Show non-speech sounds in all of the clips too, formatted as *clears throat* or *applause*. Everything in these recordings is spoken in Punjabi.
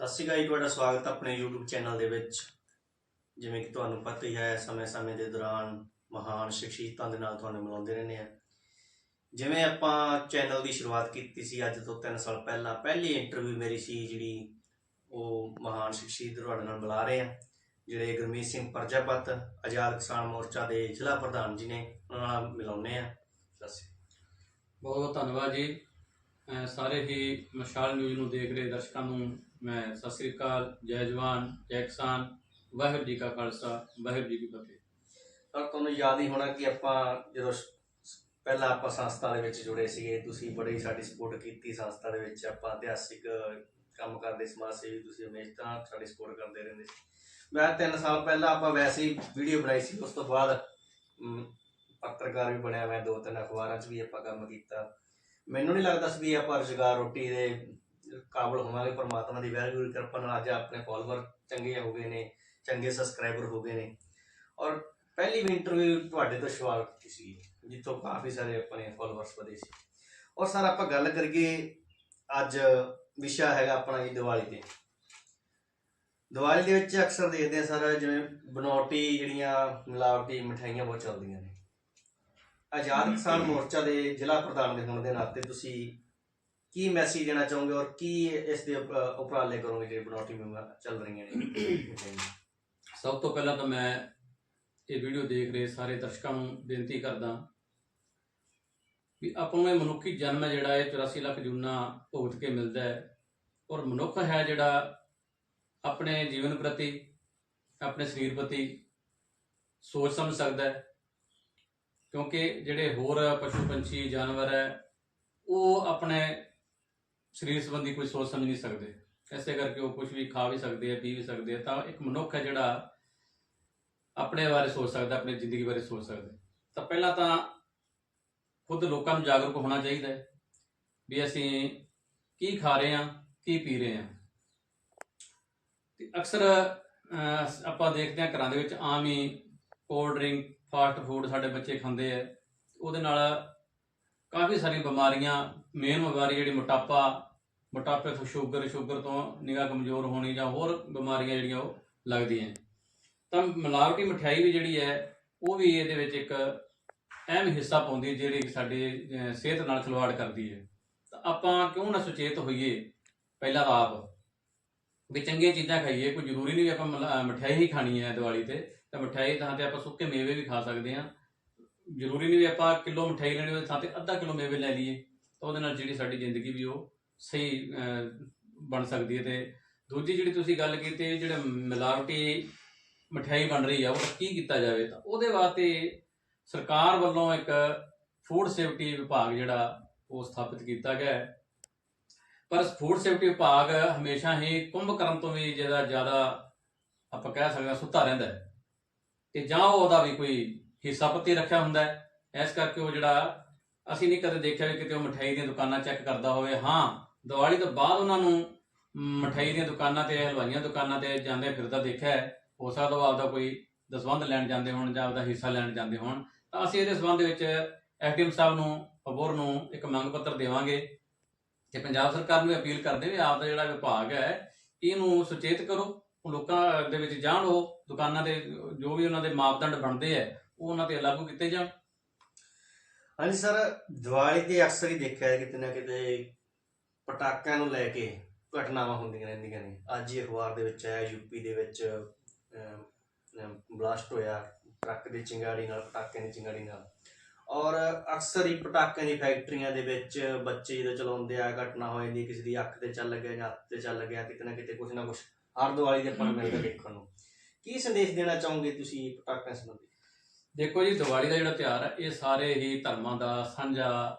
ਸਤਿ ਸ਼੍ਰੀ ਅਕਾਲ ਜੀ, ਤੁਹਾਡਾ ਸਵਾਗਤ ਹੈ ਆਪਣੇ YouTube ਚੈਨਲ ਦੇ ਵਿੱਚ। ਜਿਵੇਂ ਕਿ ਤੁਹਾਨੂੰ ਪਤਾ ਹੀ ਹੈ, ਸਮੇਂ-ਸਮੇਂ ਦੇ ਦੌਰਾਨ ਮਹਾਨ ਸ਼ਖਸੀਅਤਾਂ ਦੇ ਨਾਲ ਤੁਹਾਨੂੰ ਮਿਲਾਉਂਦੇ ਰਹਿੰਦੇ ਆ ਜਿਵੇਂ ਆਪਾਂ ਚੈਨਲ ਦੀ ਸ਼ੁਰੂਆਤ ਕੀਤੀ ਸੀ, ਅੱਜ ਤੋਂ 3 ਸਾਲ ਪਹਿਲਾਂ, ਪਹਿਲੀ ਇੰਟਰਵਿਊ ਮੇਰੀ ਸੀ ਜਿਹੜੀ ਉਹ ਮਹਾਨ ਸ਼ਖਸੀਅਤ ਤੁਹਾਡੇ ਨਾਲ ਮਿਲਾ ਰਹੇ ਆ ਜਿਹੜੇ ਗੁਰਮੀਤ ਸਿੰਘ ਪ੍ਰਜਾਪਤ, ਆਜ਼ਾਦ ਕਿਸਾਨ ਮੋਰਚਾ ਦੇ ਜ਼ਿਲ੍ਹਾ ਪ੍ਰਧਾਨ ਜੀ ਨੇ ਉਹਨਾਂ ਨਾਲ ਮਿਲਾਉਂਦੇ ਆ ਸਤਿ ਸ਼੍ਰੀ ਅਕਾਲ। ਬਹੁਤ ਬਹੁਤ ਧੰਨਵਾਦ ਜੀ। ਸਾਰੇ ਹੀ ਮਸ਼ਾਲ ਨਿਊਜ਼ ਨੂੰ ਦੇਖ ਰਹੇ ਦਰਸ਼ਕਾਂ ਨੂੰ ਮੈਂ ਸਤਿ ਸ੍ਰੀ ਅਕਾਲ, ਜੈ ਜਵਾਨ, ਜੈ ਕਿਸਾਨ, ਵਾਹਿਗੁਰੂ ਜੀ ਕਾ ਖਾਲਸਾ, ਵਾਹਿਗੁਰੂ ਜੀ ਕੀ ਫਤਿਹ। ਤਾਂ ਤੁਹਾਨੂੰ ਯਾਦ ਹੀ ਹੋਣਾ ਕਿ ਆਪਾਂ ਜਦੋਂ ਪਹਿਲਾਂ ਆਪਾਂ ਸੰਸਥਾ ਦੇ ਵਿੱਚ ਜੁੜੇ ਸੀਗੇ, ਤੁਸੀਂ ਬੜੀ ਸਾਡੀ ਸਪੋਰਟ ਕੀਤੀ ਸੰਸਥਾ ਦੇ ਵਿੱਚ, ਆਪਾਂ ਇਤਿਹਾਸਿਕ ਕੰਮ ਕਰਦੇ ਸਮਾਜ ਸੇਵੀ, ਤੁਸੀਂ ਹਮੇਸ਼ਾ ਸਾਡੀ ਸਪੋਰਟ ਕਰਦੇ ਰਹਿੰਦੇ ਸੀ। ਮੈਂ 3 ਸਾਲ ਪਹਿਲਾਂ ਆਪਾਂ ਵੈਸੇ ਹੀ ਵੀਡੀਓ ਬਣਾਈ ਸੀ, ਉਸ ਤੋਂ ਬਾਅਦ ਪੱਤਰਕਾਰ ਵੀ ਬਣਿਆ ਮੈਂ, ਦੋ ਤਿੰਨ ਅਖਬਾਰਾਂ 'ਚ ਵੀ ਆਪਾਂ ਕੰਮ ਕੀਤਾ। ਮੈਨੂੰ ਨਹੀਂ ਲੱਗਦਾ ਸੀ ਵੀ ਆਪਾਂ ਰੁਜ਼ਗਾਰ ਰੋਟੀ ਦੇ ਕਾਬਲ ਹੋਵਾਂਗੇ ਪਰਮਾਤਮਾ ਦੀ ਵੈਰੀ ਕਿਰਪਾ ਨਾਲ ਅੱਜ ਆਪਣੇ ਫਾਲੋਅਰ ਚੰਗੇ ਹੋ ਗਏ ਨੇ, ਚੰਗੇ ਸਬਸਕ੍ਰਾਈਬਰ ਹੋ ਗਏ ਨੇ। ਔਰ ਪਹਿਲੀ ਵੀ ਇੰਟਰਵਿਊ ਤੁਹਾਡੇ ਤੋਂ ਸ਼ੁਰੂਆਤ ਕੀਤੀ ਸੀ, ਜਿੱਥੋਂ ਕਾਫੀ ਸਾਰੇ ਆਪਣੇ ਫਾਲੋਅਰਸ ਵਧੇ ਸੀ। ਔਰ ਸਰ, ਆਪਾਂ ਗੱਲ ਕਰੀਏ ਅੱਜ ਵਿਸ਼ਾ ਹੈਗਾ ਆਪਣਾ ਜੀ ਦੀਵਾਲੀ ਤੇ। ਦੀਵਾਲੀ ਦੇ ਵਿੱਚ ਅਕਸਰ ਦੇਖਦੇ ਆ ਸਰ, ਜਿਵੇਂ ਬਨੌਟੀ ਜਿਹੜੀਆਂ, ਮਿਲਾਵਟੀ ਮਠਾਈਆਂ ਬਹੁਤ ਚੱਲਦੀਆਂ ਨੇ। ਆਜ਼ਾਦ ਕਿਸਾਨ ਮੋਰਚਾ ਦੇ ਜ਼ਿਲ੍ਹਾ ਪ੍ਰਧਾਨ ਦੇ ਹੋਣ ਦੇ ਨਾਤੇ ਤੁਸੀਂ ਕੀ ਮੈਸੇਜ ਦੇਣਾ ਚਾਹੋਗੇ ਔਰ ਕੀ ਇਸ ਦੇ ਉਪ- ਉਪਰਾਲੇ ਕਰੋਗੇ ਜਿਹੜੇ ਬਨੌਟੀ ਮਿਲਾਂ ਚੱਲ ਰਹੀਆਂ ਨੇ? ਸਭ ਤੋਂ ਪਹਿਲਾਂ ਤਾਂ ਮੈਂ ਇਹ ਵੀਡੀਓ ਦੇਖ ਰਹੇ ਸਾਰੇ ਦਰਸ਼ਕਾਂ ਨੂੰ ਬੇਨਤੀ ਕਰਦਾ ਵੀ ਆਪਾਂ ਨੂੰ ਇਹ ਮਨੁੱਖੀ ਜਨਮ ਹੈ ਜਿਹੜਾ ਇਹ 84 ਲੱਖ ਜੂਨਾ ਭੁਗਤ ਕੇ ਮਿਲਦਾ ਹੈ ਔਰ ਮਨੁੱਖ ਹੈ ਜਿਹੜਾ ਆਪਣੇ ਜੀਵਨ ਪ੍ਰਤੀ, ਆਪਣੇ ਸਰੀਰ ਪ੍ਰਤੀ ਸੋਚ ਸਮਝ ਸਕਦਾ ਹੈ ਕਿਉਂਕਿ ਜਿਹੜੇ ਹੋਰ ਪਸ਼ੂ ਪੰਛੀ ਜਾਨਵਰ ਹੈ, ਉਹ ਆਪਣੇ ਸਰੀਰ ਸੰਬੰਧੀ ਕੋਈ ਸੋਚ ਸਮਝ ਨਹੀਂ ਸਕਦੇ। ਐਸੇ ਕਰਕੇ ਉਹ ਕੁਝ ਵੀ ਖਾ ਵੀ ਸਕਦੇ ਆ, ਪੀ ਵੀ ਸਕਦੇ ਆ, ਤਾਂ ਇੱਕ ਮਨੁੱਖ ਹੈ ਜਿਹੜਾ ਆਪਣੇ ਬਾਰੇ ਸੋਚ ਸਕਦਾ, ਆਪਣੀ ਜ਼ਿੰਦਗੀ ਬਾਰੇ ਸੋਚ ਸਕਦਾ। ਤਾਂ ਪਹਿਲਾਂ ਤਾਂ ਖੁਦ ਲੋਕਾਂ ਨੂੰ ਜਾਗਰੂਕ ਹੋਣਾ ਚਾਹੀਦਾ ਹੈ ਵੀ ਅਸੀਂ ਕੀ ਖਾ ਰਹੇ ਹਾਂ, ਕੀ ਪੀ ਰਹੇ ਹਾਂ। ਤੇ ਅਕਸਰ ਆਪਾਂ ਦੇਖਦੇ ਹਾਂ ਘਰਾਂ ਦੇ ਵਿੱਚ ਆਮ ਹੀ ਕੋਲਡ ਡਰਿੰਕ ਫਾਸਟ ਫੂਡ ਸਾਡੇ ਬੱਚੇ ਖਾਂਦੇ ਆ। ਉਹਦੇ ਨਾਲ ਕਾਫੀ ਸਾਰੀਆਂ ਬਿਮਾਰੀਆਂ ਮੇਨ ਬਿਮਾਰੀ ਜਿਹੜੀ ਮੋਟਾਪਾ, ਮੋਟਾਪੇ ਤੋਂ ਸ਼ੂਗਰ ਸ਼ੂਗਰ ਤੋਂ ਨਿਗਾਹ ਕਮਜ਼ੋਰ ਹੋਣੀ ਜਾਂ ਹੋਰ ਬਿਮਾਰੀਆਂ ਜਿਹੜੀਆਂ ਉਹ ਲੱਗਦੀਆਂ ਤਾਂ ਮਿਲਾਵਟੀ ਮਠਿਆਈ ਵੀ ਜਿਹੜੀ ਹੈ, ਉਹ ਵੀ ਇਹਦੇ ਵਿੱਚ ਇੱਕ ਅਹਿਮ ਹਿੱਸਾ ਪਾਉਂਦੀ ਹੈ, ਜਿਹੜੀ ਸਾਡੇ ਸਿਹਤ ਨਾਲ ਖਿਲਵਾੜ ਕਰਦੀ ਹੈ। ਤਾਂ ਆਪਾਂ ਕਿਉਂ ਨਾ ਸੁਚੇਤ ਹੋਈਏ? ਪਹਿਲਾਂ ਤਾਂ ਆਪ ਵੀ ਚੰਗੀਆਂ ਚੀਜ਼ਾਂ ਖਾਈਏ, ਕੋਈ ਜ਼ਰੂਰੀ ਨਹੀਂ ਵੀ ਆਪਾਂ ਮਲਾ- ਮਠਿਆਈ ਹੀ ਖਾਣੀ ਹੈ ਦੀਵਾਲੀ ਤੇ। ਤਾਂ ਮਠਿਆਈ ਥਾਂ ਤੇ ਆਪਾਂ ਸੁੱਕੇ ਮੇਵੇ ਵੀ ਖਾ ਸਕਦੇ ਹਾਂ। ਜ਼ਰੂਰੀ ਨਹੀਂ ਵੀ ਆਪਾਂ ਕਿਲੋ ਮਠਿਆਈ ਲੈਣੀ ਉਹਦੇ ਥਾਂ ਤੇ ਅੱਧਾ ਕਿਲੋ ਮੇਵੇ ਲੈ ਲਈਏ। ਤਾਂ ਉਹਦੇ ਨਾਲ ਜਿਹੜੀ ਸਾਡੀ ਜ਼ਿੰਦਗੀ ਵੀ ਉਹ ਸਹੀ ਬਣ ਸਕਦੀ ਹੈ ਤੇ ਦੂਜੀ ਜਿਹੜੀ ਤੁਸੀਂ ਗੱਲ ਕੀਤੀ ਜਿਹੜਾ ਮਿਲਾਵਟੀ ਮਠਿਆਈ ਬਣ ਰਹੀ ਆ, ਉਹ ਕੀ ਕੀਤਾ ਜਾਵੇ, ਤਾਂ ਉਹਦੇ ਵਾਸਤੇ ਸਰਕਾਰ ਵੱਲੋਂ ਇੱਕ ਫੂਡ ਸੇਫਟੀ ਵਿਭਾਗ ਜਿਹੜਾ ਉਹ ਸਥਾਪਿਤ ਕੀਤਾ ਗਿਆ ਹੈ। ਪਰ ਫੂਡ ਸੇਫਟੀ ਵਿਭਾਗ ਹਮੇਸ਼ਾ ਹੀ ਕੁੰਭ ਕਰਨ ਤੋਂ ਵੀ ਜਿਹੜਾ ਜ਼ਿਆਦਾ ਆਪਾਂ ਕਹਿ ਸਕਦੇ ਹਾਂ ਸੁੱਤਾ ਰਹਿੰਦਾ ਹੈ। ਤੇ ਜਾਂ ਉਹ ਉਹਦਾ ਵੀ ਕੋਈ ਹਿੱਸਾ ਪੱਤੀ ਰੱਖਿਆ ਹੁੰਦਾ ਹੈ। ਇਸ ਕਰਕੇ ਉਹ ਜਿਹੜਾ ਅਸੀਂ ਨਹੀਂ ਕਦੇ ਦੇਖਿਆ ਵੀ ਕਿਤੇ ਉਹ ਮਠਿਆਈ ਦੀਆਂ ਦੁਕਾਨਾਂ ਚੈੱਕ ਕਰਦਾ ਹੋਵੇ। ਹਾਂ, ਦੀਵਾਲੀ ਤੋਂ ਬਾਅਦ ਉਹਨਾਂ ਨੂੰ ਮਠਿਆਈ ਦੀਆਂ ਦੁਕਾਨਾਂ ਤੇ, ਹਲਵਾਈਆਂ ਦੁਕਾਨਾਂ ਤੇ ਜਾਂਦੇ ਫਿਰਦਾ ਦੇਖਿਆ ਹੋ। ਸਕਦਾ ਉਹ ਆਪਦਾ ਕੋਈ ਦਸਵੰਧ ਲੈਣ ਜਾਂਦੇ ਹੋਣ ਜਾਂ ਆਪਦਾ ਹਿੱਸਾ ਲੈਣ ਜਾਂਦੇ ਹੋਣ। ਤਾਂ ਅਸੀਂ ਇਹਦੇ ਸੰਬੰਧ ਵਿੱਚ ਐਸਡੀਐਮ ਸਾਹਿਬ ਨੂੰ ਅਬੋਰ ਨੂੰ ਇੱਕ ਮੰਗ ਪੱਤਰ ਦੇਵਾਂਗੇ ਤੇ ਪੰਜਾਬ ਸਰਕਾਰ ਨੂੰ ਅਪੀਲ ਕਰਦੇ ਵੀ ਆਪਦਾ ਜਿਹੜਾ ਵਿਭਾਗ ਹੈ, ਇਹਨੂੰ ਸੁਚੇਤ ਕਰੋ। ਲੋਕਾਂ ਦੇ ਵਿੱਚ ਜਾਣ ਉਹ, ਦੁਕਾਨਾਂ ਤੇ ਜੋ ਵੀ ਉਹਨਾਂ ਦੇ ਮਾਪਦੰਡ ਬਣਦੇ ਆ ਉਹ ਉਹਨਾਂ ਤੇ ਲਾਗੂ ਕੀਤੇ ਜਾਣ। ਹਾਂਜੀ ਸਰ, ਦੀਵਾਲੀ ਤੇ ਅਕਸਰ ਹੀ ਦੇਖਿਆ ਕਿਤੇ ਨਾ ਕਿਤੇ ਪਟਾਕਿਆਂ ਨੂੰ ਲੈ ਕੇ ਘਟਨਾਵਾਂ ਹੁੰਦੀਆਂ ਰਹਿੰਦੀਆਂ ਨੇ। ਅੱਜ ਹੀ ਅਖਬਾਰ ਦੇ ਵਿੱਚ ਆਇਆ ਯੂਪੀ ਦੇ ਵਿੱਚ ਬਲਾਸਟ ਹੋਇਆ ਟਰੱਕ ਦੀ ਚਿੰਗਾੜੀ ਨਾਲ, ਪਟਾਕਿਆਂ ਦੀ ਚਿੰਗਾੜੀ ਨਾਲ। ਔਰ ਅਕਸਰ ਹੀ ਪਟਾਕਿਆਂ ਦੀ ਫੈਕਟਰੀਆਂ ਦੇ ਵਿੱਚ ਬੱਚੇ ਜਦੋਂ ਚਲਾਉਂਦੇ ਆ, ਘਟਨਾ ਹੋ ਜਾਂਦੀ ਕਿਸੇ ਦੀ ਅੱਖ ਤੇ ਚੱਲ ਗਿਆ ਜਾਂ ਹੱਥ ਤੇ ਚੱਲ ਗਿਆ, ਕਿਤੇ ਨਾ ਕਿਤੇ ਕੁਝ ਨਾ ਕੁਝ ਹਰ ਦੀਵਾਲੀ ਦੇ ਆਪਾਂ ਨੂੰ ਮਿਲਦਾ ਦੇਖਣ ਨੂੰ। ਕੀ ਸੰਦੇਸ਼ ਦੇਣਾ ਚਾਹੋਗੇ ਤੁਸੀਂ ਪਟਾਕਿਆਂ ਸੰਬੰਧੀ? ਦੇਖੋ ਜੀ, ਦੀਵਾਲੀ ਦਾ ਜਿਹੜਾ ਤਿਉਹਾਰ ਹੈ, ਇਹ ਸਾਰੇ ਹੀ ਧਰਮਾਂ ਦਾ, ਸਾਂਝਾ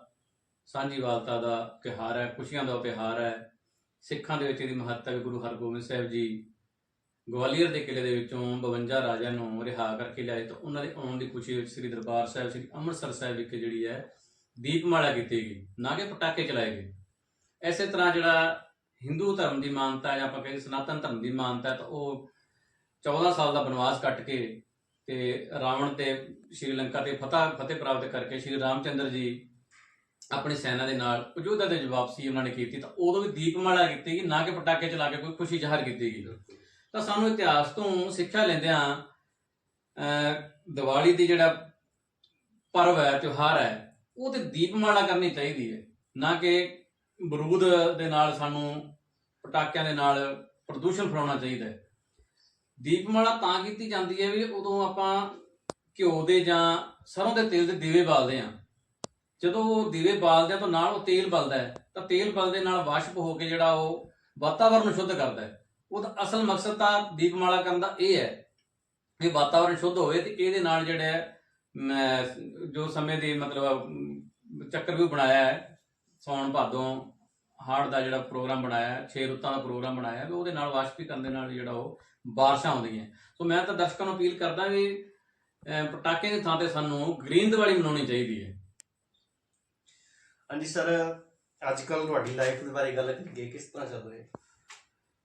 ਸਾਂਝੀਵਾਲਤਾ ਦਾ ਤਿਉਹਾਰ ਹੈ, ਖੁਸ਼ੀਆਂ ਦਾ ਤਿਉਹਾਰ ਹੈ। ਸਿੱਖਾਂ ਦੇ ਵਿੱਚ ਇਹਦੀ ਮਹੱਤਤਾ ਗੁਰੂ ਹਰਗੋਬਿੰਦ ਸਾਹਿਬ ਜੀ ਗਵਾਲੀਅਰ ਦੇ ਕਿਲੇ ਦੇ ਵਿੱਚੋਂ 52 ਰਾਜਿਆਂ ਨੂੰ ਰਿਹਾ ਕਰਕੇ ਲਿਆਏ ਤਾਂ ਉਹਨਾਂ ਦੇ ਆਉਣ ਦੀ ਖੁਸ਼ੀ ਵਿੱਚ ਸ੍ਰੀ ਦਰਬਾਰ ਸਾਹਿਬ, ਸ੍ਰੀ ਅੰਮ੍ਰਿਤਸਰ ਸਾਹਿਬ ਵਿਖੇ ਜਿਹੜੀ ਹੈ, ਦੀਪਮਾਲਾ ਕੀਤੀ ਗਈ। ਨਾ ਕਿ ਪਟਾਕੇ ਚਲਾਏ ਗਏ। ਐਸੇ ਤਰ੍ਹਾਂ ਜਿਹੜਾ ਹਿੰਦੂ ਧਰਮ ਦੀ ਮਾਨਤਾ ਜਾਂ ਆਪਾਂ ਕਹਿੰਦੇ ਸਨਾਤਨ ਧਰਮ ਦੀ ਮਾਨਤਾ ਤਾਂ ਉਹ 14 ਸਾਲ ਦਾ ਬਨਵਾਸ ਕੱਟ ਕੇ ਤੇ ਰਾਵਣ ਤੇ ਸ਼੍ਰੀਲੰਕਾ ਤੇ ਫਤਹ, ਫਤਿਹ ਪ੍ਰਾਪਤ ਕਰਕੇ ਸ਼੍ਰੀ ਰਾਮਚੰਦਰ ਜੀ ਆਪਣੀ ਸੈਨਾ ਦੇ ਨਾਲ ਯੋਧਾ ਦੇ ਜਵਾਬ ਸੀ ਉਹਨਾਂ ਨੇ ਕੀਤੀ, ਤਾਂ ਉਦੋਂ ਵੀ ਦੀਪਮਾਲਾ ਕੀਤੀ ਗਈ, ਨਾ ਕਿ ਪਟਾਕੇ ਚਲਾ ਕੇ ਕੋਈ ਖੁਸ਼ੀ ਜ਼ਾਹਰ ਕੀਤੀ ਗਈ। ਤਾਂ ਸਾਨੂੰ ਇਤਿਹਾਸ ਤੋਂ ਸਿੱਖਿਆ ਲੈਂਦਿਆਂ, ਅਹ, ਦੀਵਾਲੀ ਦੀ ਜਿਹੜਾ ਪਰਵ ਹੈ, ਤਿਉਹਾਰ ਹੈ, ਉਹ ਤੇ ਦੀਪਮਾਲਾ ਕਰਨੀ ਚਾਹੀਦੀ ਹੈ। ਨਾ ਕਿ ਬਰੂਦ ਦੇ ਨਾਲ ਸਾਨੂੰ ਪਟਾਕਿਆਂ ਦੇ ਨਾਲ ਪ੍ਰਦੂਸ਼ਣ ਫੈਲਾਉਣਾ ਚਾਹੀਦਾ ਹੈ। ਦੀਪਮਾਲਾ ਤਾਂ ਕੀਤੀ ਜਾਂਦੀ ਹੈ ਵੀ ਉਦੋਂ ਆਪਾਂ ਘਿਓ ਦੇ ਜਾਂ ਸਰੋਂ ਦੇ ਤੇਲ ਦੇ ਦੀਵੇ ਬਾਲਦੇ ਹਾਂ। ਜਦੋਂ ਉਹ ਦੀਵੇ ਬਾਲਦੇ ਆ ਤਾਂ ਨਾਲ ਉਹ ਤੇਲ ਬਲਦਾ ਹੈ। ਤਾਂ ਤੇਲ ਬਲਦੇ ਨਾਲ ਵਾਸ਼ਪ ਹੋ ਕੇ ਜਿਹੜਾ ਉਹ ਵਾਤਾਵਰਨ ਨੂੰ ਸ਼ੁੱਧ ਕਰਦਾ ਹੈ। ਉਹਦਾ ਅਸਲ ਮਕਸਦ ਤਾਂ ਦੀਪਮਾਲਾ ਕਰਨ ਦਾ ਇਹ ਹੈ ਵੀ ਵਾਤਾਵਰਨ ਸ਼ੁੱਧ ਹੋਵੇ ਤੇ ਇਹਦੇ ਨਾਲ ਜਿਹੜਾ ਜੋ ਸਮੇਂ ਦੇ ਮਤਲਬ ਚੱਕਰ ਵੀ ਬਣਾਇਆ ਹੈ। ਸੌਣ ਭਾਦੋਂ ਹਾੜ ਦਾ ਜਿਹੜਾ ਪ੍ਰੋਗਰਾਮ ਬਣਾਇਆ ਹੈ, ਛੇ ਰੁੱਤਾਂ ਦਾ ਪ੍ਰੋਗਰਾਮ ਬਣਾਇਆ ਵੀ ਉਹਦੇ ਨਾਲ ਵਾਸ਼ਪੀਕਰਨ ਦੇ ਨਾਲ ਜਿਹੜਾ ਉਹ ਬਾਰਿਸ਼ਾਂ ਆਉਂਦੀਆਂ ਸੋ ਮੈਂ ਤਾਂ ਦਰਸ਼ਕਾਂ ਨੂੰ ਅਪੀਲ ਕਰਦਾ ਵੀ ਪਟਾਕੇ ਦੀ ਥਾਂ ਤੇ ਸਾਨੂੰ ਗ੍ਰੀਨ ਦੀਵਾਲੀ ਮਨਾਉਣੀ ਚਾਹੀਦੀ ਹੈ। ਹਾਂਜੀ ਸਰ ਅੱਜ ਕੱਲ ਤੁਹਾਡੀ ਲਾਈਫ ਦੇ ਬਾਰੇ ਗੱਲ ਕਰੀਏ ਕਿਸ ਤਰ੍ਹਾਂ ਚੱਲ ਰਹੀ ਹੈ?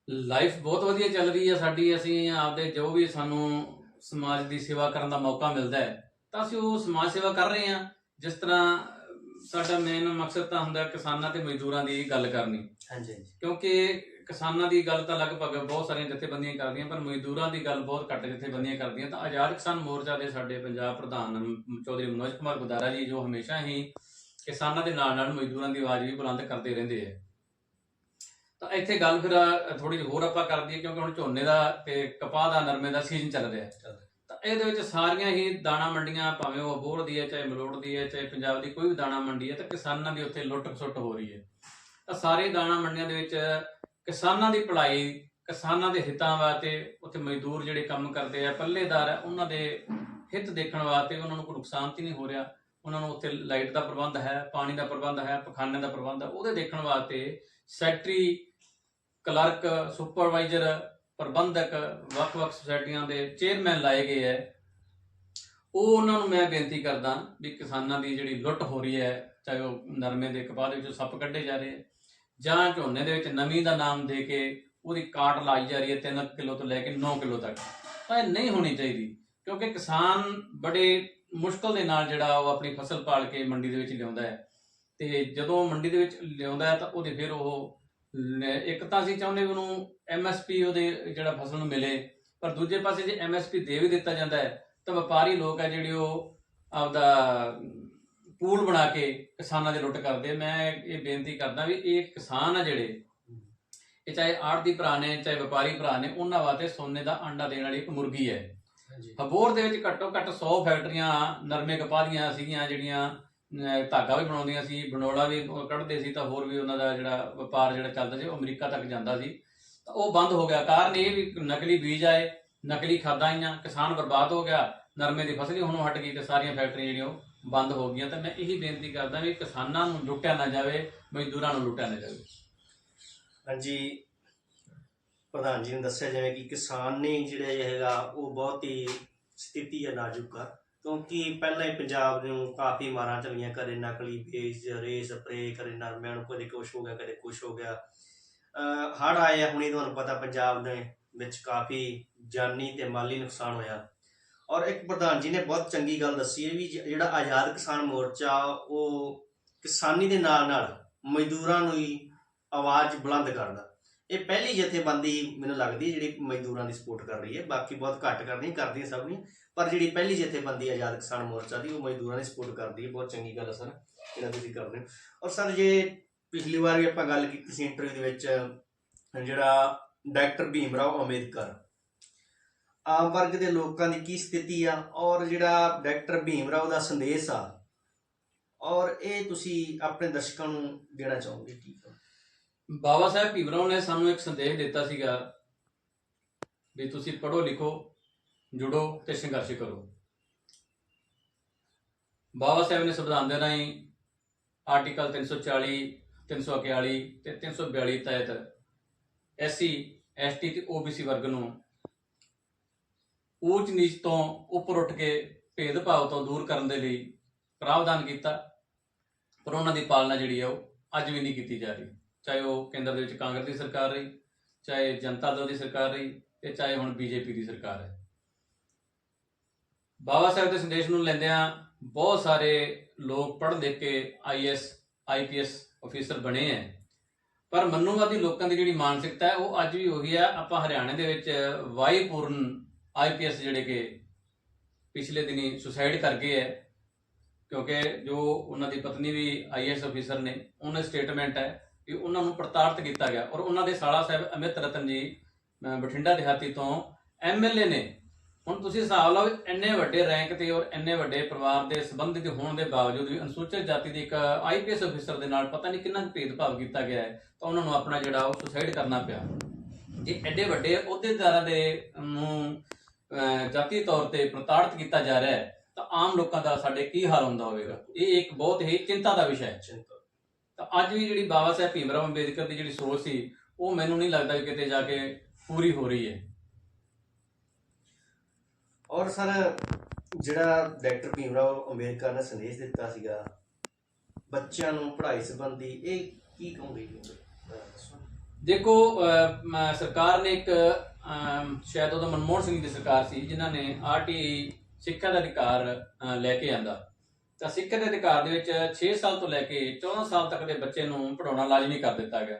ਲਾਈਫ ਬਹੁਤ ਵਧੀਆ ਚੱਲ ਰਹੀ ਹੈ ਸਾਡੀ। ਅਸੀਂ ਆਪਦੇ ਜੋ ਵੀ ਸਾਨੂੰ ਸਮਾਜ ਦੀ ਸੇਵਾ ਕਰਨ ਦਾ ਮੌਕਾ ਮਿਲਦਾ ਹੈ ਤਾਂ ਅਸੀਂ ਉਹ ਸਮਾਜ ਸੇਵਾ ਕਰ ਰਹੇ ਹਾਂ। ਜਿਸ ਤਰ੍ਹਾਂ ਸਾਡਾ ਮੇਨ ਮਕਸਦ ਤਾਂ ਹੁੰਦਾ ਕਿਸਾਨਾਂ ਤੇ ਮਜ਼ਦੂਰਾਂ ਦੀ ਗੱਲ ਕਰਨੀ। ਹਾਂਜੀ। ਕਿਉਂਕਿ ਕਿਸਾਨਾਂ ਦੀ ਗੱਲ ਤਾਂ ਲਗਭਗ ਬਹੁਤ ਸਾਰੀਆਂ ਜਥੇਬੰਦੀਆਂ ਕਰਦੀਆਂ ਪਰ ਮਜ਼ਦੂਰਾਂ ਦੀ ਗੱਲ ਬਹੁਤ ਘੱਟ ਜਥੇਬੰਦੀਆਂ ਕਰਦੀਆਂ। ਤਾਂ ਆਜ਼ਾਦ ਕਿਸਾਨ ਮੋਰਚਾ ਦੇ ਸਾਡੇ ਪੰਜਾਬ ਪ੍ਰਧਾਨ ਚੌਧਰੀ ਮਨੋਜ ਕੁਮਾਰ ਗੁਦਾਰਾ ਜੀ ਜੋ ਹਮੇਸ਼ਾ ਹੀ ਕਿਸਾਨਾਂ ਦੇ ਨਾਲ ਨਾਲ ਮਜ਼ਦੂਰਾਂ ਦੀ ਆਵਾਜ਼ ਵੀ ਬੁਲੰਦ ਕਰਦੇ ਰਹਿੰਦੇ ਆ। ਤਾਂ ਇੱਥੇ ਗੱਲ ਫਿਰ ਥੋੜੀ ਜਿਹੀ ਹੋਰ ਆਪਾਂ ਕਰ ਦਈਏ ਕਿਉਂਕਿ ਹੁਣ ਝੋਨੇ ਦਾ ਤੇ ਕਪਾਹ ਦਾ ਨਰਮੇ ਦਾ ਸੀਜ਼ਨ ਚੱਲ ਰਿਹਾ। ਤਾਂ ਇਹਦੇ ਵਿੱਚ ਸਾਰੀਆਂ ਹੀ ਦਾਣਾ ਮੰਡੀਆਂ ਭਾਵੇਂ ਉਹ ਅਬੋਹਰ ਦੀ ਹੈ ਚਾਹੇ ਮਲੋਟ ਦੀ ਹੈ ਚਾਹੇ ਪੰਜਾਬ ਦੀ ਕੋਈ ਵੀ ਦਾਣਾ ਮੰਡੀ ਹੈ ਤਾਂ ਕਿਸਾਨਾਂ ਦੀ ਉੱਥੇ ਲੁੱਟ ਖਸੁੱਟ ਹੋ ਰਹੀ ਹੈ। ਤਾਂ ਸਾਰੇ ਦਾਣਾ ਮੰਡੀਆਂ ਦੇ ਵਿੱਚ ਕਿਸਾਨਾਂ ਦੀ ਭਲਾਈ, ਕਿਸਾਨਾਂ ਦੇ ਹਿੱਤਾਂ ਵਾਸਤੇ ਉੱਥੇ ਮਜ਼ਦੂਰ ਜਿਹੜੇ ਕੰਮ ਕਰਦੇ ਆ, ਪੱਲੇਦਾਰ ਆ, ਉਹਨਾਂ ਦੇ ਹਿੱਤ ਦੇਖਣ ਵਾਸਤੇ ਉਹਨਾਂ ਨੂੰ ਕੋਈ ਨੁਕਸਾਨ ਤਾਂ ਨਹੀਂ ਹੋ ਰਿਹਾ। ਉਹਨਾਂ ਨੂੰ ਉੱਥੇ ਲਾਈਟ ਦਾ ਪ੍ਰਬੰਧ ਹੈ, ਪਾਣੀ ਦਾ ਪ੍ਰਬੰਧ ਹੈ, ਪਖਾਨੇ ਦਾ ਪ੍ਰਬੰਧ ਹੈ, ਉਹਦੇ ਦੇਖਣ ਵਾਸਤੇ ਸੈਕਟਰੀ, ਕਲਰਕ, ਸੁਪਰਵਾਈਜ਼ਰ, ਪ੍ਰਬੰਧਕ, ਵੱਖ-ਵੱਖ ਸੁਸਾਇਟੀਆਂ ਦੇ ਚੇਅਰਮੈਨ ਲਾਏ ਗਏ ਹੈ। ਉਹ ਉਹਨਾਂ ਨੂੰ ਮੈਂ ਬੇਨਤੀ ਕਰਦਾ ਵੀ ਕਿਸਾਨਾਂ ਦੀ ਜਿਹੜੀ ਲੁੱਟ ਹੋ ਰਹੀ ਹੈ, ਚਾਹੇ ਉਹ ਨਰਮੇ ਦੇ ਕਪਾਹ ਦੇ ਵਿੱਚੋਂ ਸੱਪ ਕੱਢੇ ਜਾ ਰਹੇ ਹੈ ਜਾਂ ਝੋਨੇ ਦੇ ਵਿੱਚ ਨਮੀ ਦਾ ਨਾਮ ਦੇ ਕੇ ਉਹਦੀ ਕਾਟ ਲਾਈ ਜਾ ਰਹੀ ਹੈ 3 ਕਿਲੋ ਤੋਂ ਲੈ ਕੇ 9 ਕਿਲੋ ਤੱਕ, ਤਾਂ ਇਹ ਨਹੀਂ ਹੋਣੀ ਚਾਹੀਦੀ, ਕਿਉਂਕਿ ਕਿਸਾਨ ਬੜੇ ਮੁਸ਼ਕਲ ਦੇ ਨਾਲ ਜਿਹੜਾ ਉਹ ਆਪਣੀ ਫਸਲ ਪਾਲ ਕੇ ਮੰਡੀ ਦੇ ਵਿੱਚ ਲਿਆਉਂਦਾ ਹੈ। ਤੇ ਜਦੋਂ ਮੰਡੀ ਦੇ ਵਿੱਚ ਲਿਆਉਂਦਾ ਹੈ ਤਾਂ ਉਹਦੇ ਫਿਰ ਉਹ ਲ- ਇੱਕ ਤਾਂ ਅਸੀਂ ਚਾਹੁੰਦੇ ਵੀ ਉਹਨੂੰ ਐਮਐਸਪੀ ਉਹਦੇ ਜਿਹੜਾ ਫਸਲ ਨੂੰ ਮਿਲੇ, ਪਰ ਦੂਜੇ ਪਾਸੇ ਜੇ ਐਮਐਸਪੀ ਦੇ ਵੀ ਦਿੱਤਾ ਜਾਂਦਾ ਹੈ, ਤਾਂ ਵਪਾਰੀ ਲੋਕ ਹੈ ਜਿਹੜੇ ਉਹ ਆਪਦਾ ਪੂਲ ਬਣਾ ਕੇ ਕਿਸਾਨਾਂ ਦੇ ਲੁੱਟ ਕਰਦੇ। ਮੈਂ ਇਹ ਬੇਨਤੀ ਕਰਦਾ ਵੀ ਇਹ ਕਿਸਾਨ ਆ ਜਿਹੜੇ ਇਹ ਚਾਹੇ ਆੜਤੀ ਭਰਾ ਨੇ ਚਾਹੇ ਵਪਾਰੀ ਭਰਾ ਨੇ ਉਹਨਾਂ ਵਾਸਤੇ ਸੋਨੇ ਦਾ ਅੰਡਾ ਦੇਣ ਵਾਲੀ ਇੱਕ ਮੁਰਗੀ ਹੈ। ਹਬੋਰ ਦੇ ਵਿੱਚ ਘੱਟੋ ਘੱਟ 100 ਫੈਕਟਰੀਆਂ ਨਰਮੇ ਕਪਾਹ ਦੀਆਂ ਸੀਗੀਆਂ ਜਿਹੜੀਆਂ ਧਾਗਾ ਵੀ ਬਣਾਉਂਦੀਆਂ ਸੀ ਬਨੋਲਾ ਵੀ ਕੱਢਦੇ ਸੀ ਤਾਂ ਹੋਰ ਵੀ ਉਹਨਾਂ ਦਾ ਜਿਹੜਾ ਵਪਾਰ ਜਿਹੜਾ ਚੱਲਦਾ ਸੀ ਉਹ ਅਮਰੀਕਾ ਤੱਕ ਜਾਂਦਾ ਸੀ। ਤਾਂ ਉਹ ਬੰਦ ਹੋ ਗਿਆ। ਕਾਰਨ ਇਹ ਵੀ ਨਕਲੀ ਬੀਜ ਆਏ ਨਕਲੀ ਖਾਦਾਂ ਆਈਆਂ ਕਿਸਾਨ ਬਰਬਾਦ ਹੋ ਗਿਆ ਨਰਮੇ ਦੀ ਫਸਲ ਹੀ ਹੁਣ ਹਟ ਗਈ ਤੇ ਸਾਰੀਆਂ ਫੈਕਟਰੀਆਂ ਜਿਹੜੀਆਂ ਉਹ ਬੰਦ ਹੋ ਗਈਆਂ, ਤਾਂ ਮੈਂ ਇਹੀ ਬੇਨਤੀ ਕਰਦਾ ਵੀ ਕਿਸਾਨਾਂ ਨੂੰ ਲੁੱਟਿਆ ਨਾ ਜਾਵੇ, ਮਜ਼ਦੂਰਾਂ ਨੂੰ ਲੁੱਟਿਆ ਨਾ ਜਾਵੇ। ਹਾਂਜੀ, ਪ੍ਰਧਾਨ ਜੀ ਨੇ ਦੱਸਿਆ ਜਿਵੇਂ ਕਿ ਕਿਸਾਨ ਨੇ ਜਿਹੜਾ ਹੈਗਾ, ਉਹ ਬਹੁਤ ਹੀ ਸਥਿਤੀ ਹੈ ਨਾਜ਼ੁਕ ਆ, ਕਿਉਂਕਿ ਪਹਿਲਾਂ ਹੀ ਪੰਜਾਬ ਨੂੰ ਕਾਫੀ ਮਾਰਾਂ ਚੱਲੀਆਂ ਕਦੇ ਨਕਲੀ ਬੀਜ ਰੇ ਸਪਰੇ ਕਦੇ ਨਰਮਿਆਂ ਨੂੰ ਕਦੇ ਕੁਛ ਹੋ ਗਿਆ, ਕਦੇ ਕੁਛ ਹੋ ਗਿਆ। ਹੜ ਆਏ ਆ, ਹੁਣੀ ਤੁਹਾਨੂੰ ਪਤਾ ਪੰਜਾਬ ਦੇ ਵਿੱਚ ਕਾਫੀ ਜਾਨੀ ਤੇ ਮਾਲੀ ਨੁਕਸਾਨ ਹੋਇਆ। ਔਰ ਇੱਕ ਪ੍ਰਧਾਨ ਜੀ ਨੇ ਬਹੁਤ ਚੰਗੀ ਗੱਲ ਦੱਸੀ ਹੈ ਵੀ ਜਿਹੜਾ ਆਜ਼ਾਦ ਕਿਸਾਨ ਮੋਰਚਾ, ਉਹ ਕਿਸਾਨੀ ਦੇ ਨਾਲ ਨਾਲ ਮਜ਼ਦੂਰਾਂ ਨੂੰ ਹੀ ਆਵਾਜ਼ ਬੁਲੰਦ ਕਰਦਾ। ਇਹ ਪਹਿਲੀ ਜਥੇਬੰਦੀ ਮੈਨੂੰ ਲੱਗਦੀ ਹੈ ਜਿਹੜੀ ਮਜ਼ਦੂਰਾਂ ਦੀ ਸਪੋਰਟ ਕਰ ਰਹੀ ਹੈ। ਬਾਕੀ ਬਹੁਤ ਘੱਟ ਕਰਦੀਆਂ ਕਰਦੀਆਂ ਸਭ ਨਹੀਂ ਪਰ ਜਿਹੜੀ ਪਹਿਲੀ ਜਥੇਬੰਦੀ ਆਜ਼ਾਦ ਕਿਸਾਨ ਮੋਰਚਾ ਦੀ, ਉਹ ਮਜ਼ਦੂਰਾਂ ਦੀ ਸਪੋਰਟ ਕਰਦੀ ਹੈ। ਬਹੁਤ ਚੰਗੀ ਗੱਲ ਹੈ ਸਰ, ਜਿਹੜਾ ਤੁਸੀਂ ਕਰਦੇ ਹੋ। ਔਰ ਸਰ, ਜੇ ਪਿਛਲੀ ਵਾਰ ਵੀ ਆਪਾਂ ਗੱਲ ਕੀਤੀ ਸੀ ਇੰਟਰਵਿਊ ਦੇ ਵਿੱਚ, ਜਿਹੜਾ ਡਾਕਟਰ ਭੀਮ ਰਾਓ ਅੰਬੇਦਕਰ ਆਮ ਵਰਗ ਦੇ ਲੋਕਾਂ ਦੀ ਕੀ ਸਥਿਤੀ ਆ? ਔਰ ਜਿਹੜਾ ਡਾਕਟਰ ਭੀਮ ਰਾਓ ਦਾ ਸੰਦੇਸ਼ ਆ, ਔਰ ਇਹ ਤੁਸੀਂ ਆਪਣੇ ਦਰਸ਼ਕਾਂ ਨੂੰ ਦੇਣਾ ਚਾਹੋਗੇ ਠੀਕ ਹੈ ਬਾਬਾ ਸਾਹਿਬ ਭੀਮਰਾਓ ਨੇ ਸਾਨੂੰ ਇੱਕ ਸੰਦੇਸ਼ ਦਿੱਤਾ ਸੀਗਾ ਵੀ ਤੁਸੀਂ ਪੜ੍ਹੋ ਲਿਖੋ, ਜੁੜੋ ਤੇ ਸੰਘਰਸ਼ ਕਰੋ। ਬਾਬਾ ਸਾਹਿਬ ਨੇ ਸੰਵਿਧਾਨ ਦੇ ਰਾਹੀਂ ਆਰਟੀਕਲ 340 341 ਤੇ 342 ਤਹਿਤ ਐਸਸੀ ਐਸਟੀ ਤੇ ਓਬੀਸੀ ਵਰਗ ਨੂੰ ਊਚ ਨੀਚ ਤੋਂ ਉੱਪਰ ਉੱਠ ਕੇ ਭੇਦਭਾਵ ਤੋਂ ਦੂਰ ਕਰਨ ਦੇ ਲਈ ਪ੍ਰਾਵਧਾਨ ਕੀਤਾ, ਪਰ ਉਹਨਾਂ ਦੀ ਪਾਲਣਾ ਜਿਹੜੀ ਹੈ ਉਹ ਅੱਜ ਵੀ ਨਹੀਂ ਕੀਤੀ ਜਾ ਰਹੀ। ਚਾਹੇ ਉਹ ਕੇਂਦਰ ਦੇ ਵਿੱਚ ਕਾਂਗਰਸ ਦੀ ਸਰਕਾਰ ਰਹੀ, ਚਾਹੇ ਜਨਤਾ ਦਲ ਦੀ ਸਰਕਾਰ ਰਹੀ ਤੇ ਚਾਹੇ ਹੁਣ ਬੀਜੇਪੀ ਦੀ ਸਰਕਾਰ ਹੈ। ਬਾਬਾ ਸਾਹਿਬ ਦੇ ਸੰਦੇਸ਼ ਨੂੰ ਲੈਂਦਿਆਂ ਬਹੁਤ ਸਾਰੇ ਲੋਕ ਪੜ੍ਹ ਲਿਖ ਕੇ ਆਈਐਸ ਆਈਪੀਐਸ ਅਫੀਸਰ ਬਣੇ ਹੈ। ਪਰ ਮਨੂਵਾਦੀ ਲੋਕਾਂ ਦੀ ਜਿਹੜੀ ਮਾਨਸਿਕਤਾ ਹੈ, ਉਹ ਅੱਜ ਵੀ ਉਹੀ ਹੈ। ਆਪਾਂ ਹਰਿਆਣੇ ਦੇ ਵਿੱਚ ਵਾਈਪੂਰਨ ਆਈਪੀਐਸ ਜਿਹੜੇ ਕਿ ਪਿਛਲੇ ਦਿਨੀ ਸੁਸਾਈਡ ਕਰ ਗਏ ਹੈ, ਕਿਉਂਕਿ ਜੋ ਉਹਨਾਂ ਦੀ ਪਤਨੀ ਵੀ ਆਈਐਸ ਅਫੀਸਰ ਨੇ, ਉਹਨਾਂ ਸਟੇਟਮੈਂਟ ਹੈ ਕਿ ਉਹਨਾਂ ਨੂੰ ਪ੍ਰਤਾੜਿਤ ਕੀਤਾ ਗਿਆ ਔਰ ਉਹਨਾਂ ਦੇ ਸਾਲਾ ਸਾਹਿਬ ਅਮਿਤ ਰਤਨ ਜੀ ਬਠਿੰਡਾ ਦਿਹਾਤੀ ਤੋਂ ਐਮਐਲਏ ਨੇ। ਹੁਣ ਤੁਸੀਂ ਹਿਸਾਬ ਲਾਓ ਇੰਨੇ ਵੱਡੇ ਰੈਂਕ ਤੇ ਔਰ ਇੰਨੇ ਵੱਡੇ ਪਰਿਵਾਰ ਦੇ ਸੰਬੰਧਿਤ ਹੋਣ ਦੇ ਬਾਵਜੂਦ ਵੀ ਅਨੁਸੂਚਿਤ ਜਾਤੀ ਦੇ ਇੱਕ ਆਈਪੀਐਸ ਅਫੀਸਰ ਦੇ ਨਾਲ ਪਤਾ ਨਹੀਂ ਕਿੰਨਾ ਕੁ ਭੇਦਭਾਵ ਕੀਤਾ ਗਿਆ ਹੈ, ਤਾਂ ਉਹਨਾਂ ਨੂੰ ਆਪਣਾ ਜਿਹੜਾ ਉਹ ਸੁਸਾਈਡ ਕਰਨਾ ਪਿਆ। ਜੇ ਐਡੇ ਵੱਡੇ ਅਹੁਦੇਦਾਰਾਂ ਦੇ ਨੂੰ ਜਾਤੀ ਤੌਰ ਤੇ ਪ੍ਰਤਾੜਿਤ ਕੀਤਾ ਜਾ ਰਿਹਾ ਹੈ ਤਾਂ ਆਮ ਲੋਕਾਂ ਦਾ ਸਾਡੇ ਕੀ ਹਾਲ ਹੁੰਦਾ ਹੋਵੇਗਾ? ਇਹ ਇੱਕ ਬਹੁਤ ਹੀ ਚਿੰਤਾ ਦਾ ਵਿਸ਼ਾ ਹੈ। ਤਾਂ ਅੱਜ ਵੀ ਜਿਹੜੀ ਬਾਬਾ ਸਾਹਿਬ ਭੀਮਰਾਓ ਅੰਬੇਦਕਰ ਦੀ ਜਿਹੜੀ ਸੋਚ ਸੀ ਉਹ ਮੈਨੂੰ ਨਹੀਂ ਲੱਗਦਾ ਕਿ ਕਿਤੇ ਜਾ ਕੇ ਪੂਰੀ ਹੋ ਰਹੀ ਹੈ। ਔਰ ਸਰ ਜਿਹੜਾ ਡਾਕਟਰ ਭੀਮਰਾਓ ਅੰਬੇਦਕਰ ਨੇ ਸੰਦੇਸ਼ ਦਿੱਤਾ ਸੀਗਾ ਬੱਚਿਆਂ ਨੂੰ ਪੜ੍ਹਾਈ ਸੰਬੰਧੀ ਇਹ ਕੀ ਕਹੋਗੇ। ਦੇਖੋ ਸਰਕਾਰ ਨੇ ਇੱਕ ਸ਼ਾਇਦ ਉਦੋਂ ਮਨਮੋਹਨ ਸਿੰਘ ਦੀ ਸਰਕਾਰ ਸੀ, ਜਿਨ੍ਹਾਂ ਨੇ ਆਰਟੀਆਈ ਸਿੱਖਿਆ ਦਾ ਅਧਿਕਾਰ ਲੈ ਕੇ ਆਂਦਾ। ਤਾਂ ਸਿੱਖਿਆ ਦੇ ਅਧਿਕਾਰ ਦੇ ਵਿੱਚ 6 ਸਾਲ ਤੋਂ ਲੈ ਕੇ 14 ਸਾਲ ਤੱਕ ਦੇ ਬੱਚੇ ਨੂੰ ਪੜਾਉਣਾ ਲਾਜ਼ਮੀ ਕਰ ਦਿੱਤਾ ਗਿਆ।